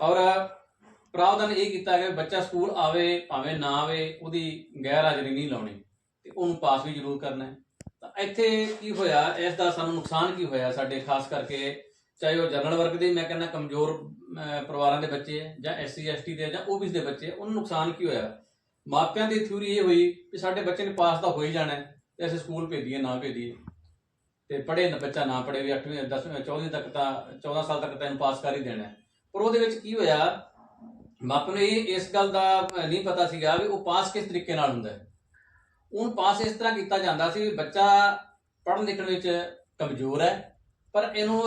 ਔਰ ਪ੍ਰਾਵਧਾਨ ਇਹ ਕੀਤਾ ਗਿਆ ਬੱਚਾ ਸਕੂਲ ਆਵੇ, ਭਾਵੇਂ ਨਾ ਆਵੇ, ਉਹਦੀ ਗੈਰ ਹਾਜ਼ਰੀ ਨਹੀਂ ਲਾਉਣੀ ਤੇ ਉਹਨੂੰ ਪਾਸ ਵੀ ਜ਼ਰੂਰ ਕਰਨਾ ਹੈ। ਤਾਂ ਇੱਥੇ ਕੀ ਹੋਇਆ, ਇਸ ਦਾ ਸਾਨੂੰ ਨੁਕਸਾਨ ਕੀ ਹੋਇਆ ਸਾਡੇ, ਖਾਸ ਕਰਕੇ ਚਾਹੇ ਉਹ ਜਨਰਲ ਵਰਗ ਦੇ ਮੈਂ ਕਹਿੰਦਾ ਕਮਜ਼ੋਰ ਪਰਿਵਾਰਾਂ ਦੇ ਬੱਚੇ ਹੈ ਜਾਂ ਐਸਸੀ ਐਸਟੀ ਦੇ ਜਾਂ ਓਬੀਸੀ ਦੇ ਬੱਚੇ ਹੈ, ਉਹਨੂੰ ਨੁਕਸਾਨ ਕੀ ਹੋਇਆ? ਮਾਪਿਆਂ ਦੀ ਥਿਊਰੀ ਇਹ ਹੋਈ ਕਿ ਸਾਡੇ ਬੱਚੇ ਨੇ ਪਾਸ ਤਾਂ ਹੋ ਹੀ ਜਾਣਾ ਹੈ, ਤੇ ਅਸੀਂ ਸਕੂਲ ਭੇਜੀਏ ਨਾ ਭੇਜੀਏ। ਤੇ ਪੜ੍ਹੇ ਨਾ ਬੱਚਾ ਨਾ ਪੜ੍ਹੇ ਵੀ 8ਵੀਂ 10ਵੀਂ 14ਵੀਂ ਤੱਕ ਤਾਂ 14 ਸਾਲ ਤੱਕ ਤਾਂ ਇਹਨੂੰ ਪਾਸ ਕਰ ਹੀ ਦੇਣਾ ਪਰ ਉਹਦੇ ਵਿੱਚ ਕੀ ਹੋਇਆ ਮਾਪਿਆਂ ਨੂੰ ਇਹ ਇਸ ਗੱਲ ਦਾ ਨਹੀਂ ਪਤਾ ਸੀਗਾ ਵੀ ਉਹ ਪਾਸ ਕਿਸ ਤਰੀਕੇ ਨਾਲ ਹੁੰਦਾ ਹੈ। ਉਹਨੂੰ ਪਾਸ ਇਸ ਤਰ੍ਹਾਂ ਕੀਤਾ ਜਾਂਦਾ ਸੀ ਵੀ ਬੱਚਾ ਪੜ੍ਹਨ ਲਿਖਣ ਵਿੱਚ ਕਮਜ਼ੋਰ ਹੈ ਪਰ ਇਹਨੂੰ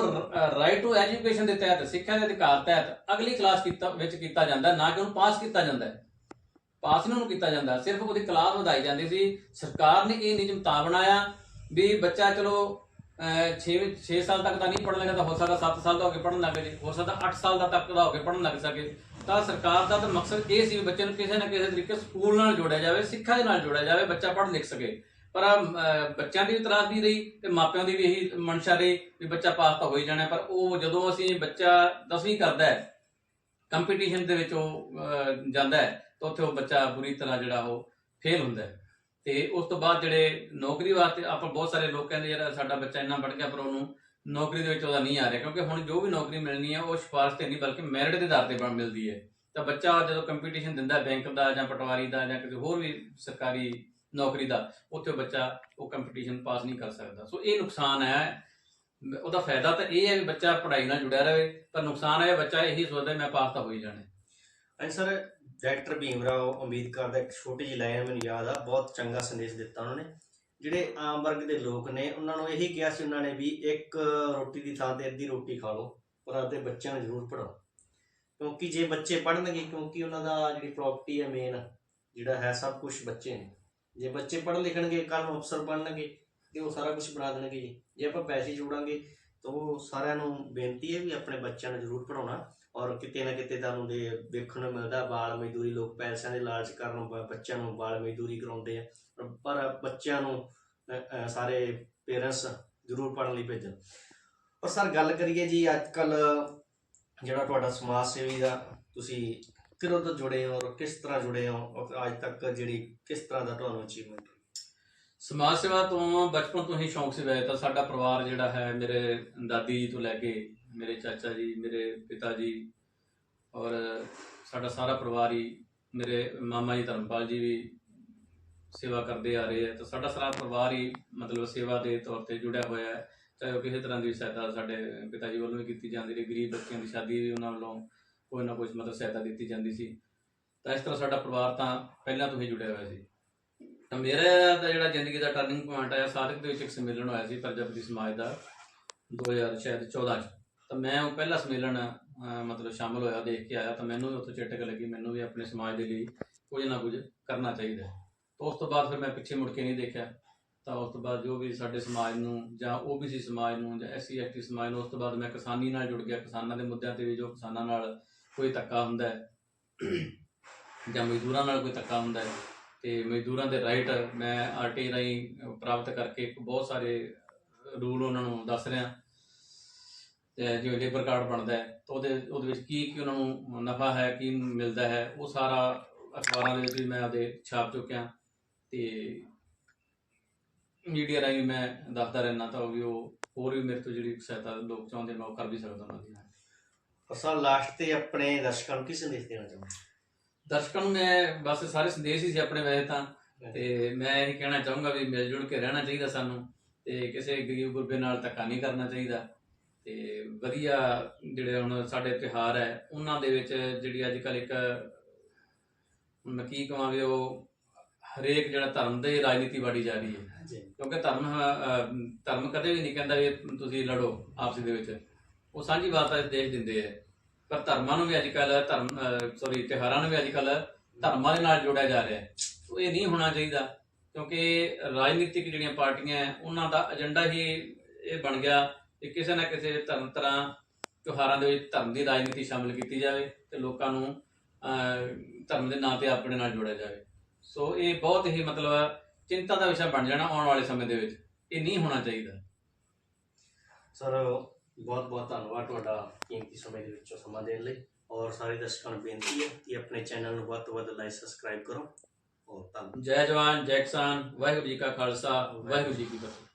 ਰਾਈਟ ਟੂ ਐਜੂਕੇਸ਼ਨ ਦੇ ਤਹਿਤ, ਸਿੱਖਿਆ ਦੇ ਅਧਿਕਾਰ ਤਹਿਤ ਅਗਲੀ ਕਲਾਸ ਕੀਤਾ, ਵਿੱਚ ਕੀਤਾ ਜਾਂਦਾ, ਨਾ ਕਿ ਉਹਨੂੰ ਪਾਸ ਕੀਤਾ ਜਾਂਦਾ ਪਾਸ ਨਹੀਂ ਉਹਨੂੰ ਕੀਤਾ ਜਾਂਦਾ, ਸਿਰਫ ਉਹਦੀ ਕਲਾਸ ਵਧਾਈ ਜਾਂਦੀ ਸੀ। ਸਰਕਾਰ ਨੇ ਇਹ ਨਿਯਮ ਤਾਂ ਬਣਾਇਆ ਵੀ ਬੱਚਾ ਚਲੋ 6 6 ਸਾਲ ਤੱਕ ਤਾਂ ਨਹੀਂ ਪੜ੍ਹਨ ਲੱਗਾ, ਤਾਂ ਹੋ ਸਕਦਾ 7 ਸਾਲ ਦਾ ਹੋ ਕੇ ਪੜ੍ਹਨ ਲੱਗ ਜੇ, ਹੋ ਸਕਦਾ 8 ਸਾਲ ਦਾ ਤੱਕ ਦਾ ਹੋ ਕੇ ਪੜ੍ਹਨ ਲੱਗ ਸਕੇ। ਤਾਂ ਸਰਕਾਰ ਦਾ ਤਾਂ ਮਕਸਦ ਇਹ ਸੀ ਵੀ ਬੱਚੇ ਨੂੰ ਕਿਸੇ ਨਾ ਕਿਸੇ ਤਰੀਕੇ ਸਕੂਲ ਨਾਲ ਜੋੜਿਆ ਜਾਵੇ, ਸਿੱਖਿਆ ਦੇ ਨਾਲ ਜੋੜਿਆ ਜਾਵੇ, ਬੱਚਾ ਪੜ੍ਹ ਲਿਖ ਸਕੇ। ਪਰ ਬੱਚਿਆਂ ਦੀ ਵੀ ਤਰਾਸ ਨਹੀਂ ਰਹੀ ਤੇ ਮਾਪਿਆਂ ਦੀ ਵੀ ਇਹੀ ਮਨਸ਼ਾ ਰਹੀ ਵੀ ਬੱਚਾ ਪਾਸ ਤਾਂ ਹੋ ਹੀ ਜਾਣਾ ਪਰ ਉਹ ਜਦੋਂ ਅਸੀਂ ਬੱਚਾ 10ਵੀਂ ਕਰਦਾ ਹੈ ਕੰਪੀਟੀਸ਼ਨ ਦੇ ਵਿੱਚ ਉਹ ਜਾਂਦਾ ਹੈ, ਤਾਂ ਉੱਥੇ ਉਹ ਬੱਚਾ ਬੁਰੀ ਤਰ੍ਹਾਂ ਜਿਹੜਾ ਉਹ ਫੇਲ ਹੁੰਦਾ ਹੈ। ਤੇ ਉਸ ਤੋਂ ਬਾਅਦ ਜਿਹੜੇ ਨੌਕਰੀ ਵਾਸਤੇ ਆਪਾਂ ਬਹੁਤ ਸਾਰੇ ਲੋਕ ਕਹਿੰਦੇ ਯਾਰ ਸਾਡਾ ਬੱਚਾ ਇੰਨਾ ਪੜ੍ਹ ਗਿਆ ਪਰ ਉਹਨੂੰ ਨੌਕਰੀ ਦੇ ਵਿੱਚ ਉਹਦਾ ਨਹੀਂ ਆ ਰਿਹਾ, ਕਿਉਂਕਿ ਹੁਣ ਜੋ ਵੀ ਨੌਕਰੀ ਮਿਲਣੀ ਹੈ ਉਹ ਸਿਫਾਰਸ਼ ਤੇ ਨਹੀਂ, ਬਲਕਿ ਮੈਰਿਟ ਦੇ ਆਧਾਰ ਤੇ ਬਣ ਮਿਲਦੀ ਹੈ। ਤਾਂ ਬੱਚਾ ਜਦੋਂ ਕੰਪੀਟੀਸ਼ਨ ਦਿੰਦਾ ਬੈਂਕ ਦਾ ਜਾਂ ਪਟਵਾਰੀ ਦਾ ਜਾਂ ਕਿਸੇ ਹੋਰ ਵੀ ਸਰਕਾਰੀ ਨੌਕਰੀ ਦਾ, ਉੱਥੇ ਬੱਚਾ ਉਹ ਕੰਪੀਟੀਸ਼ਨ ਪਾਸ ਨਹੀਂ ਕਰ ਸਕਦਾ। ਸੋ ਇਹ ਨੁਕਸਾਨ ਹੈ। ਉਹਦਾ ਫਾਇਦਾ ਤਾਂ ਇਹ ਹੈ ਵੀ ਬੱਚਾ ਪੜ੍ਹਾਈ ਨਾਲ ਜੁੜਿਆ ਰਹੇ, ਪਰ ਨੁਕਸਾਨ ਹੈ ਬੱਚਾ ਇਹੀ ਸੋਚਦਾ ਮੈਂ ਪਾਸ ਤਾਂ ਹੋ ਹੀ ਜਾਣਾ। ਹੈ। ਸਰ ਡਾਕਟਰ ਭੀਮਰਾਓ ਅੰਬੇਦਕਰ ਦਾ ਇੱਕ ਛੋਟੀ ਜਿਹੀ ਲਾਈਨ ਮੈਨੂੰ ਯਾਦ ਆ, ਬਹੁਤ ਚੰਗਾ ਸੰਦੇਸ਼ ਦਿੱਤਾ ਉਹਨਾਂ ਨੇ। ਜਿਹੜੇ ਆਮ ਵਰਗ ਦੇ ਲੋਕ ਨੇ, ਉਹਨਾਂ ਨੂੰ ਇਹੀ ਕਿਹਾ ਸੀ ਉਹਨਾਂ ਨੇ ਵੀ ਇੱਕ ਰੋਟੀ ਦੀ ਥਾਂ ਤੇ ਅੱਧੀ ਰੋਟੀ ਖਾ ਲਓ ਪਰ ਆਪਦੇ ਬੱਚਿਆਂ ਨੂੰ ਜ਼ਰੂਰ ਪੜਾਓ ਕਿਉਂਕਿ ਜੇ ਬੱਚੇ ਪੜ੍ਹਨਗੇ, ਕਿਉਂਕਿ ਉਹਨਾਂ ਦਾ ਜਿਹੜੀ ਪ੍ਰਾਪਰਟੀ ਹੈ ਮੇਨ ਜਿਹੜਾ ਹੈ ਸਭ ਕੁਝ ਬੱਚੇ ਨੇ। ਜੇ ਬੱਚੇ ਪੜ੍ਹ ਲਿਖਣਗੇ ਕੱਲ ਨੂੰ ਅਫਸਰ ਬਣਨਗੇ, ਤੇ ਉਹ ਸਾਰਾ ਕੁਝ ਬਣਾ ਦੇਣਗੇ ਜੀ। ਜੇ ਆਪਾਂ ਪੈਸੇ ਜੋੜਾਂਗੇ, ਤਾਂ ਉਹ ਸਾਰਿਆਂ ਨੂੰ ਬੇਨਤੀ ਹੈ ਵੀ ਆਪਣੇ ਬੱਚਿਆਂ ਨੂੰ ਜ਼ਰੂਰ ਪੜਾਉਣਾ ਔਰ ਕਿਤੇ ਨਾ ਕਿਤੇ ਤੁਹਾਨੂੰ ਦੇ ਵੇਖਣ ਨੂੰ ਮਿਲਦਾ, ਬਾਲ ਮਜ਼ਦੂਰੀ ਲੋਕ ਪੈਸਿਆਂ ਦੇ ਲਾਲਚ ਕਾਰਨ ਬੱਚਿਆਂ ਨੂੰ ਬਾਲ ਮਜ਼ਦੂਰੀ ਕਰਾਉਂਦੇ ਆ। ਪਰ- ਬੱਚਿਆਂ ਨੂੰ ਸਾਰੇ ਪੇਰੈਂਟਸ ਜ਼ਰੂਰ ਪੜ੍ਹਨ ਲਈ ਭੇਜਣ। ਔਰ ਸਰ, ਗੱਲ ਕਰੀਏ ਜੀ, ਅੱਜ ਕੱਲ ਜਿਹੜਾ ਤੁਹਾਡਾ ਸਮਾਜ ਸੇਵੀ ਦਾ ਤੁਸੀਂ ਕਿਰੋਂ ਤੋਂ ਜੁੜੇ ਹੋ ਔਰ ਕਿਸ ਤਰ੍ਹਾਂ ਜੁੜੇ ਹੋ ਔਰ ਅੱਜ ਤੱਕ ਜਿਹੜੀ ਕਿਸ ਤਰ੍ਹਾਂ ਦਾ ਤੁਹਾਨੂੰ ਅਚੀਵਮੈਂਟ ਸਮਾਜ ਸੇਵਾ ਤੋਂ ਬਚਪਨ ਤੋਂ ਹੀ ਸ਼ੌਂਕ ਸੀ ਵੈਸੇ ਤਾਂ ਸਾਡਾ ਪਰਿਵਾਰ ਜਿਹੜਾ ਹੈ ਮੇਰੇ ਦਾਦੀ ਜੀ ਤੋਂ ਲੈ ਕੇ ਮੇਰੇ ਚਾਚਾ ਜੀ, ਮੇਰੇ ਪਿਤਾ ਜੀ ਔਰ ਸਾਡਾ ਸਾਰਾ ਪਰਿਵਾਰ ਹੀ ਮੇਰੇ ਮਾਮਾ ਜੀ ਧਰਮਪਾਲ ਜੀ ਵੀ ਸੇਵਾ ਕਰਦੇ ਆ ਰਹੇ ਆ। ਤਾਂ ਸਾਡਾ ਸਾਰਾ ਪਰਿਵਾਰ ਹੀ ਮਤਲਬ ਸੇਵਾ ਦੇ ਤੌਰ ਤੇ ਜੁੜਿਆ ਹੋਇਆ ਹੈ। ਚਾਹੇ ਉਹ ਕਿਸੇ ਤਰ੍ਹਾਂ ਦੀ ਸਹਾਇਤਾ ਸਾਡੇ ਪਿਤਾ ਜੀ ਵੱਲੋਂ ਵੀ ਕੀਤੀ ਜਾਂਦੀ ਰਹੀ, ਗਰੀਬ ਬੱਚਿਆਂ ਦੀ ਸ਼ਾਦੀ ਵੀ ਉਹਨਾਂ ਵੱਲੋਂ ਕੋਈ ਨਾ ਕੋਈ ਮਤਲਬ ਸਹਾਇਤਾ ਦਿੱਤੀ ਜਾਂਦੀ ਸੀ। ਤਾਂ ਇਸ ਤਰ੍ਹਾਂ ਸਾਡਾ ਪਰਿਵਾਰ ਤਾਂ ਪਹਿਲਾਂ ਤੋਂ ਹੀ ਜੁੜਿਆ ਹੋਇਆ ਸੀ। ਤਾਂ ਮੇਰਾ ਦਾ ਜਿਹੜਾ ਜ਼ਿੰਦਗੀ ਦਾ ਟਰਨਿੰਗ ਪੁਆਇੰਟ ਆਇਆ ਸਾਧਕ ਦੇ ਵਿੱਚ ਇੱਕ ਸੰਮੇਲਨ ਹੋਇਆ ਸੀ ਪ੍ਰਜਾਪਤੀ ਸਮਾਜ ਦਾ 2000 ਸ਼ਾਇਦ 14 ਚ। ਤਾਂ ਮੈਂ ਉਹ ਪਹਿਲਾ ਸੰਮੇਲਨ ਮਤਲਬ ਸ਼ਾਮਲ ਹੋਇਆ, ਦੇਖ ਕੇ ਆਇਆ। ਤਾਂ ਮੈਨੂੰ ਵੀ ਉੱਥੇ ਚਿੱਟਕ ਲੱਗੀ, ਮੈਨੂੰ ਵੀ ਆਪਣੇ ਸਮਾਜ ਦੇ ਲਈ ਕੁਝ ਨਾ ਕੁਝ ਕਰਨਾ ਚਾਹੀਦਾ ਤਾਂ ਉਸ ਤੋਂ ਬਾਅਦ ਫਿਰ ਮੈਂ ਪਿੱਛੇ ਮੁੜ ਕੇ ਨਹੀਂ ਦੇਖਿਆ। ਤਾਂ ਉਸ ਤੋਂ ਬਾਅਦ ਜੋ ਵੀ ਸਾਡੇ ਸਮਾਜ ਨੂੰ ਜਾਂ OBC ਸਮਾਜ ਨੂੰ ਜਾਂ SC ST ਸਮਾਜ ਨੂੰ, ਉਸ ਤੋਂ ਬਾਅਦ ਮੈਂ ਕਿਸਾਨੀ ਨਾਲ ਜੁੜ ਗਿਆ। ਕਿਸਾਨਾਂ ਦੇ ਮੁੱਦਿਆਂ ਤੇ ਵੀ ਜੋ ਕਿਸਾਨਾਂ ਨਾਲ ਕੋਈ ਧੱਕਾ ਹੁੰਦਾ ਹੈ *clears throat* ਜਾਂ ਮਜ਼ਦੂਰਾਂ ਨਾਲ ਕੋਈ ਧੱਕਾ ਹੁੰਦਾ ਹੈ ਤੇ ਮਜ਼ਦੂਰਾਂ ਦੇ ਰਾਈਟ ਮੈਂ ਆਰਟੀ ਰਾਹੀਂ ਪ੍ਰਾਪਤ ਕਰਕੇ ਬਹੁਤ ਸਾਰੇ ਰੂਲ ਉਹਨਾਂ ਨੂੰ ਦੱਸ ਰਿਹਾ। ਤੇ ਜਿਵੇਂ ਲੇਬਰ ਕਾਰਡ ਬਣਦਾ ਹੈ ਤਾਂ ਉਹਦੇ ਉਹਦੇ ਵਿੱਚ ਕੀ ਕੀ ਉਹਨਾਂ ਨੂੰ ਨਫਾ ਹੈ ਕੀ ਮਿਲਦਾ ਹੈ ਉਹ ਸਾਰਾ ਅਖਬਾਰਾਂ ਦੇ ਵਿੱਚ ਮੈਂ ਆਪਦੇ ਛਾਪ ਚੁੱਕਿਆ। ਤੇ ਮੀਡੀਆ ਰਾਹੀਂ ਮੈਂ ਦੱਸਦਾ ਰਹਿਣਾ ਤਾਂ ਵੀ ਉਹ ਹੋਰ ਵੀ ਮੇਰੇ ਤੋਂ ਜਿਹੜੀ ਸਹਾਇਤਾ ਲੋਕ ਚਾਹੁੰਦੇ ਮੈਂ ਉਹ ਕਰ ਵੀ ਸਕਦਾ ਉਹਨਾਂ ਦੀ ਅਸਾਂ ਲਾਸਟ ਤੇ ਆਪਣੇ ਦਰਸ਼ਕਾਂ ਨੂੰ ਕੀ ਸੰਦੇਸ਼ ਦੇਣਾ ਚਾਹੁੰਦੇ ਦਰਸ਼ਕਾਂ ਨੂੰ ਮੈਂ ਬਸ ਸਾਰੇ ਸੰਦੇਸ਼ ਹੀ ਸੀ ਆਪਣੇ ਵੈਸੇ ਤਾਂ। ਤੇ ਮੈਂ ਇਹ ਕਹਿਣਾ ਚਾਹੂੰਗਾ ਵੀ ਮਿਲ ਜੁਲ ਕੇ ਰਹਿਣਾ ਚਾਹੀਦਾ ਸਾਨੂੰ। ਤੇ ਕਿਸੇ ਗਰੀਬ ਗੁਰਬੇ ਨਾਲ ਧੱਕਾ ਨਹੀਂ ਕਰਨਾ ਚਾਹੀਦਾ। ਤੇ ਵਧੀਆ ਜਿਹੜੇ ਹੁਣ ਸਾਡੇ ਤਿਉਹਾਰ ਹੈ ਉਹਨਾਂ ਦੇ ਵਿੱਚ ਜਿਹੜੀ ਅੱਜ ਕੱਲ ਇੱਕ ਮੈਂ ਕੀ ਕਹਾਂ ਵੀ ਉਹ ਹਰੇਕ ਜਿਹੜਾ ਧਰਮ ਦੇ ਰਾਜਨੀਤੀ ਵਾੜੀ ਜਾ ਰਹੀ ਹੈ। ਕਿਉਂਕਿ ਧਰਮ ਧਰਮ ਕਦੇ ਵੀ ਨਹੀਂ ਕਹਿੰਦਾ ਵੀ ਤੁਸੀਂ ਲੜੋ ਆਪਸ ਦੇ ਵਿੱਚ। ਉਹ ਸਾਂਝੀ ਸਾਂਝੀਵਾਲਤਾ ਦੇਸ਼ ਦਿੰਦੇ ਆ। ਪਰ ਧਰਮਾਂ ਨੂੰ ਵੀ ਅੱਜ ਕੱਲ ਧਰਮ ਸੌਰੀ ਤਿਉਹਾਰਾਂ ਨੂੰ ਵੀ ਅੱਜ ਕੱਲ ਧਰਮਾਂ ਦੇ ਨਾਲ ਜੋੜਿਆ ਜਾ ਰਿਹਾ। ਹੈ ਉਹ ਇਹ ਨਹੀਂ ਹੋਣਾ ਚਾਹੀਦਾ ਕਿਉਂਕਿ ਰਾਜਨੀਤਿਕ ਜਿਹੜੀਆਂ ਪਾਰਟੀਆਂ ਉਹਨਾਂ ਦਾ ਏਜੰਡਾ ਹੀ ਇਹ ਬਣ ਗਿਆ ਕਿ ਕਿਸੇ ਨਾ ਕਿਸੇ ਧਰਮ ਤਰ੍ਹਾਂ ਤਿਉਹਾਰਾਂ ਦੇ ਵਿੱਚ ਧਰਮ ਦੀ ਰਾਜਨੀਤੀ ਸ਼ਾਮਿਲ ਕੀਤੀ ਜਾਵੇ ਤੇ ਲੋਕਾਂ ਨੂੰ ਅਹ, ਧਰਮ ਦੇ ਨਾਂ ਤੇ ਆਪਣੇ ਨਾਲ ਜੋੜਿਆ ਜਾਵੇ। ਸੋ ਇਹ ਬਹੁਤ ਹੀ ਮਤਲਬ ਚਿੰਤਾ ਦਾ ਵਿਸ਼ਾ ਬਣ ਜਾਣਾ ਆਉਣ ਵਾਲੇ ਸਮੇਂ ਦੇ ਵਿੱਚ। ਇਹ ਨਹੀਂ ਹੋਣਾ ਚਾਹੀਦਾ। ਸਰ ਬਹੁਤ ਬਹੁਤ ਧੰਨਵਾਦ ਤੁਹਾਡਾ ਕੀਮਤੀ ਸਮੇਂ ਦੇ ਵਿੱਚੋਂ ਸਮਾਂ ਦੇਣ ਲਈ। ਔਰ ਸਾਰੇ ਦਰਸ਼ਕਾਂ ਨੂੰ ਬੇਨਤੀ ਹੈ ਕਿ ਆਪਣੇ ਚੈਨਲ ਨੂੰ ਵੱਧ ਤੋਂ ਵੱਧ ਲਾਈਕ, ਸਬਸਕ੍ਰਾਈਬ ਕਰੋ। ਔਰ ਧੰਨਵਾਦ। ਜੈ ਜਵਾਨ, ਜੈ ਕਿਸਾਨ, ਵਾਹਿਗੁਰੂ ਜੀ ਕਾ ਖਾਲਸਾ, ਵਾਹਿਗੁਰੂ ਜੀ ਕੀ ਫਤਿਹ।